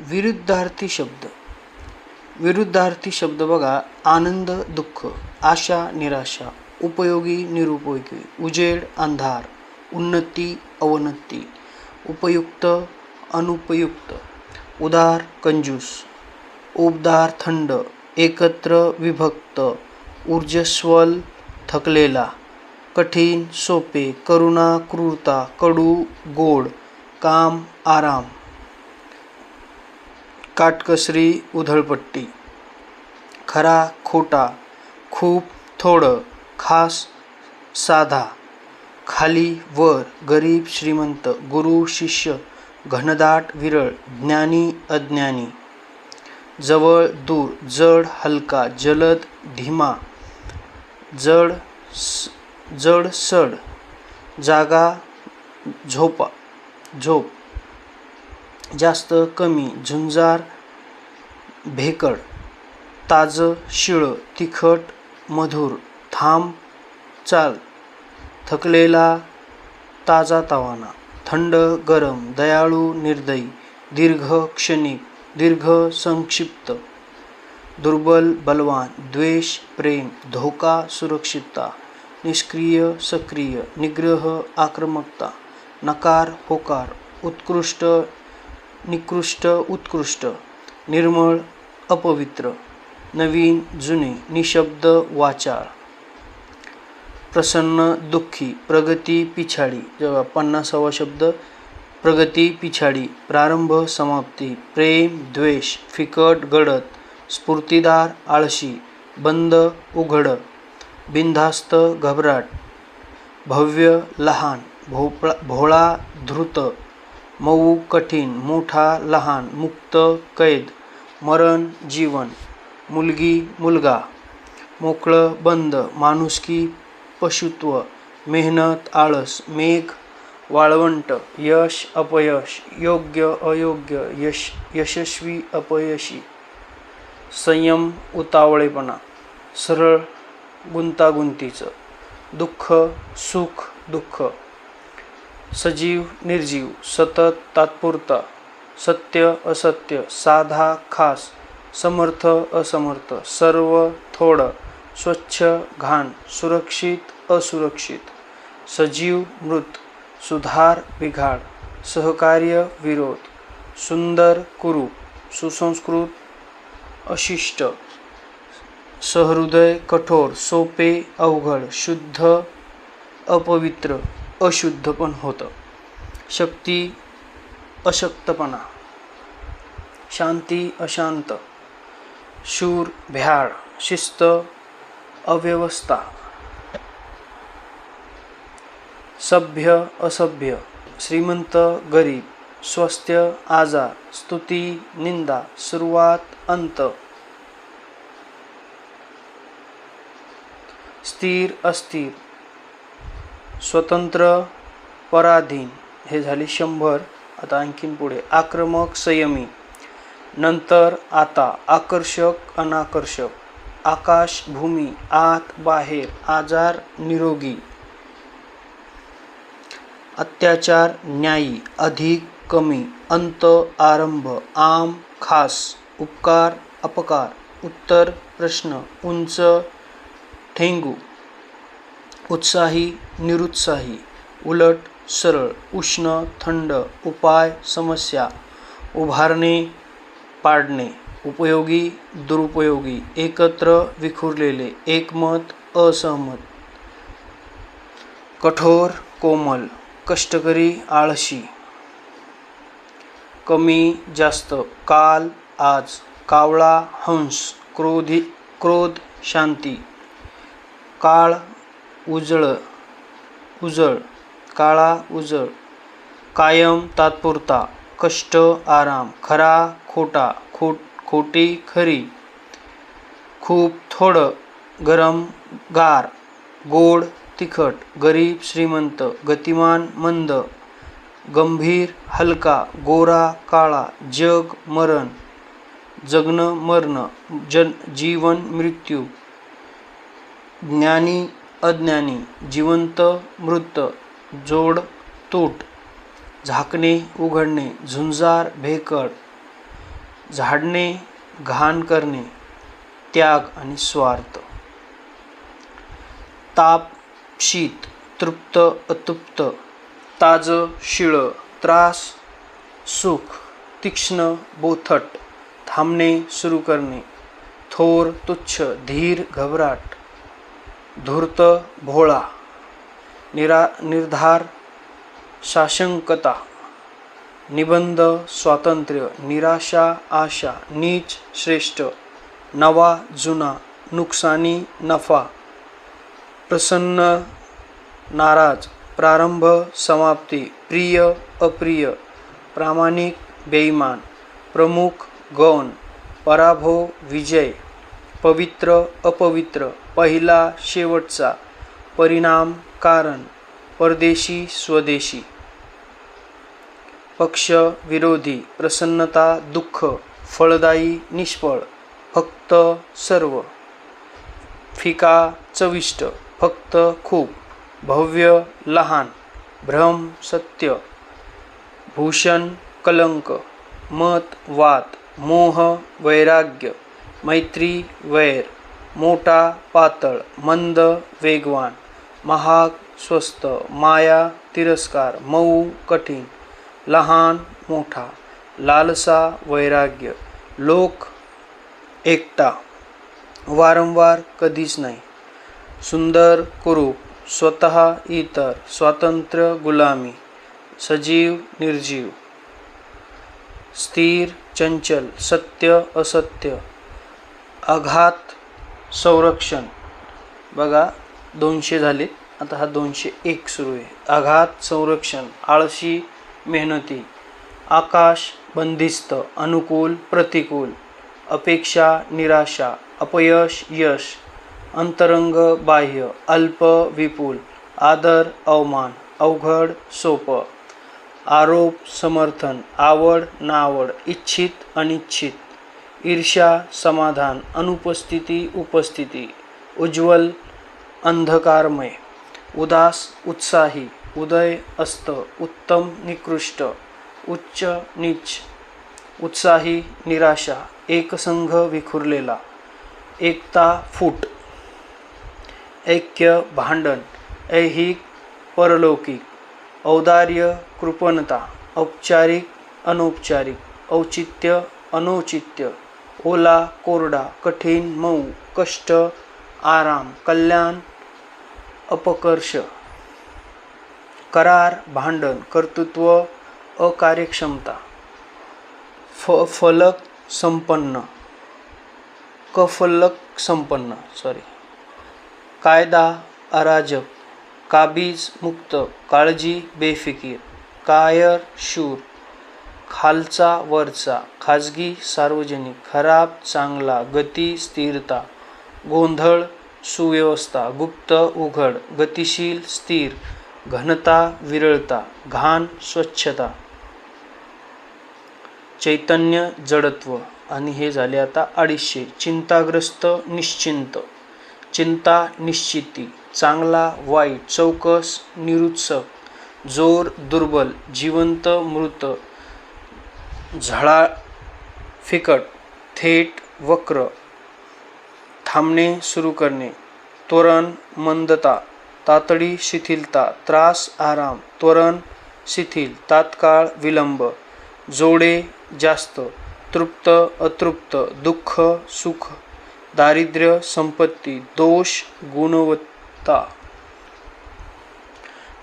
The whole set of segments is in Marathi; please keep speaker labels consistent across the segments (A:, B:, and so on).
A: विरुद्धार्थी शब्द. विरुद्धार्थी शब्द बघा आनंद दुःख आशा निराशा उपयोगी निरुपयोगी उजेड अंधार उन्नती अवनती उपयुक्त अनुपयुक्त उदार कंजूस उबदार थंड एकत्र विभक्त ऊर्जस्वल थकलेला कठीण सोपे करुणा क्रूरता कडू गोड काम आराम काटकसरी उधळपट्टी. खरा खोटा खूप थोडं खास साधा. खाली वर गरीब श्रीमंत गुरु शिष्य घनदाट विरळ ज्ञानी अज्ञानी. जवळ दूर जड हलका जलद धीमा. जड स- जड सड. जागा झोपा झोप. जास्त कमी झुंजार भेकड ताजं शिळं तिखट मधुर थांब चाल थकलेला ताजा तवाना थंड गरम दयाळू निर्दयी दीर्घ क्षणिक दीर्घ संक्षिप्त दुर्बल बलवान द्वेष प्रेम धोका सुरक्षितता निष्क्रिय सक्रिय निग्रह आक्रमकता नकार होकार उत्कृष्ट निकृष्ट उत्कृष्ट निर्मळ अपवित्र नवीन जुने निशब्द वाचाळ प्रसन्न दुःखी प्रगती पिछाडी. जेव्हा पन्नासावा शब्द प्रगती पिछाडी. प्रारंभ समाप्ती. प्रेम द्वेष फिकट गडद. स्फूर्तिदार आळशी. बंद उघड. बिनधास्त घबराट. भव्य लहान. भोपळा भोळा धृत. मऊ कठीण. मोठा लहान. मुक्त कैद. मरण जीवन मुलगी मुलगा मोकळं बंद माणुसकी पशुत्व मेहनत आळस मेघ वाळवंट यश अपयश योग्य अयोग्य यश यशस्वी अपयशी संयम उतावळेपणा सरळ गुंतागुंतीचं दुःख सुख दुःख सजीव निर्जीव सतत तात्पुरता सत्य असत्य साधा खास समर्थ असमर्थ सर्व थोडं स्वच्छ घाण सुरक्षित असुरक्षित सजीव मृत सुधार बिघाड सहकार्य विरोध सुंदर कुरूप सुसंस्कृत अशिष्ट सहृदय कठोर सोपे अवघड शुद्ध अपवित्र अशुद्ध पण होतं. शक्ती अशक्तपणा. शांती अशांत. शूर भ्याड शिस्त अव्यवस्था. सभ्य असभ्य. श्रीमंत गरीब. स्वस्थ आजार. स्तुती निंदा. सुरुवात अंत. स्थिर अस्थिर. स्वतंत्र पराधीन. हे झाले शंभर. आता आणखीन पुढे. आक्रमक संयमी. नंतर आता आकर्षक अनाकर्षक. आकाश भूमी आत बाहेर. आजार निरोगी. अत्याचार न्यायी. अधिक कमी. अंत आरंभ. आम खास. उपकार अपकार. उत्तर प्रश्न. उंच ठेंगू. उत्साही निरुत्साही. उलट सरळ उष्ण थंड उपाय समस्या उभारणे पाडणे उपयोगी दुरुपयोगी एकत्र विखुरलेले एकमत असहमत कठोर कोमल कष्टकरी आळशी कमी जास्त काल आज कावळा हंस क्रोधी क्रोध शांती काळ उजळ उजळ काळा उजळ. कायम तात्पुरता कष्ट आराम खरा खोटा खोट खोटी खरी. खूप थोडं गरम गार गोड तिखट गरीब श्रीमंत गतिमान मंद. गंभीर हलका गोरा काळा जग मरण. जगणं मरणं. जन जीवन मृत्यू. ज्ञानी अज्ञानी जिवंत मृत. जोड तूट झाकणे उघडणे झुंजार भेकड झाडणे घाण करणे त्याग आणि स्वार्थ. ताप शीत तृप्त अतृप्त ताजं शिळं त्रास सुख तीक्ष्ण बोथट थांबणे सुरू करणे थोर तुच्छ धीर घबराट धूर्त भोळा. निरा निर्धार साशंकता निबंध स्वातंत्र्य निराशा आशा नीच श्रेष्ठ नवा जुना नुकसानी नफा प्रसन्न नाराज प्रारंभ समाप्ती प्रिय अप्रिय प्रामाणिक बेईमान प्रमुख गौण पराभव विजय पवित्र अपवित्र पहिला शेवटचा परिणाम कारण परदेशी स्वदेशी. पक्ष विरोधी प्रसन्नता दुःख फळदायी निष्फळ फक्त सर्व. फिका चविष्ट फक्त खूप. भव्य लहान भ्रम सत्य. भूषण कलंक मत वात मोह वैराग्य मैत्री वैर. मोठा पातळ मंद वेगवान. महाग स्वस्त माया, तिरस्कार, मऊ, कठीण, लहान, मोठा, लालसा, वैराग्य, लोक एकटा वारंवार कधीच नाही. सुंदर कुरूप, स्वतः इतर, स्वातंत्र्य गुलामी, सजीव, निर्जीव, स्थिर, चंचल, सत्य, असत्य, आघात, संरक्षण. बघा दोनशे झालेत आता हा दोनशे एक सुरू आहे. आघात संरक्षण आळशी मेहनती आकाश बंदिस्त अनुकूल प्रतिकूल अपेक्षा निराशा अपयश यश अंतरंग बाह्य अल्प विपुल आदर अवमान अवघड सोपं आरोप समर्थन आवड नावड इच्छित अनिच्छित ईर्ष्या समाधान अनुपस्थिती उपस्थिती उज्ज्वल अंधकारमय उदास उत्साही उदय अस्त उत्तम निकृष्ट उच्च नीच उत्साही निराशा एकसंघ विखुरलेला एकता फूट ऐक्य भांडण ऐहिक परलौकिक औदार्य कृपणता औपचारिक अनौपचारिक औचित्य अनौचित्य ओला कोरडा कठीण मऊ कष्ट आराम कल्याण अपकर्ष करार भांडण कर्तृत्व अकार्यक्षमता फ फलक संपन्न कफलक संपन्न सॉरी कायदा अराजक काबीज मुक्त काळजी बेफिकीर कायर शूर खालचा वरचा खाजगी सार्वजनिक खराब चांगला गती स्थिरता गोंधळ सुव्यवस्था गुप्त उघड गतिशील स्थिर घनता विरळता घाण स्वच्छता. चैतन्य जडत्व. आणि हे झाले आता अडीचशे. चिंताग्रस्त निश्चिंत. चिंता निश्चिती. चांगला वाईट. चौकस निरुत्सक. जोर दुर्बल. जिवंत मृत. झळा फिकट. थेट वक्र. थांबणे सुरू करणे. त्वरण, मंदता, तातडी, शिथिलता, त्रास, आराम. त्वरण, शिथिल, तात्काळ, विलंब. जोडे, जास्त. तृप्त, अतृप्त. दुःख, सुख. दारिद्र्य, संपत्ती. दोष, गुणवत्ता.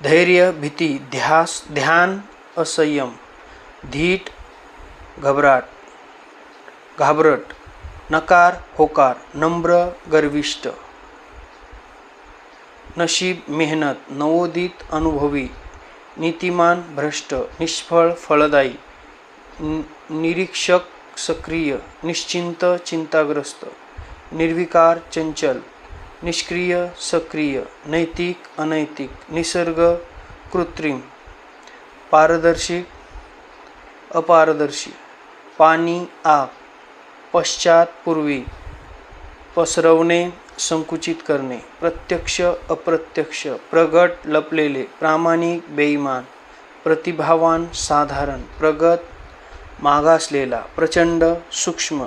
A: धैर्य, भीती, ध्यास, ध्यान, असंयम. धीट, घबराट. घाबरट. नकार होकार नम्र गर्विष्ठ नशीब मेहनत नवोदित अनुभवी नीतिमान भ्रष्ट निष्फळ फळदायी निरीक्षक सक्रिय निश्चिंत चिंताग्रस्त निर्विकार चंचल निष्क्रिय सक्रिय नैतिक अनैतिक निसर्ग कृत्रिम पारदर्शी अपारदर्शी पाणी आग पश्चात पूर्वी पसरवणे संकुचित करणे प्रत्यक्ष अप्रत्यक्ष प्रगट लपलेले प्रामाणिक बेईमान प्रतिभावान साधारण प्रगत मागासलेला प्रचंड सूक्ष्म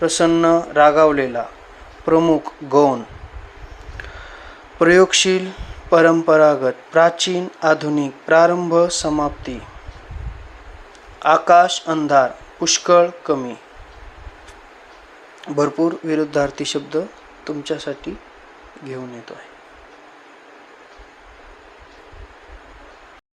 A: प्रसन्न रागावलेला प्रमुख गौण. प्रयोगशील परंपरागत प्राचीन आधुनिक प्रारंभ समाप्ती. आकाश अंधार पुष्कळ कमी. भरपूर विरुद्धार्थी शब्द तुमच्यासाठी घेऊन येतो आहे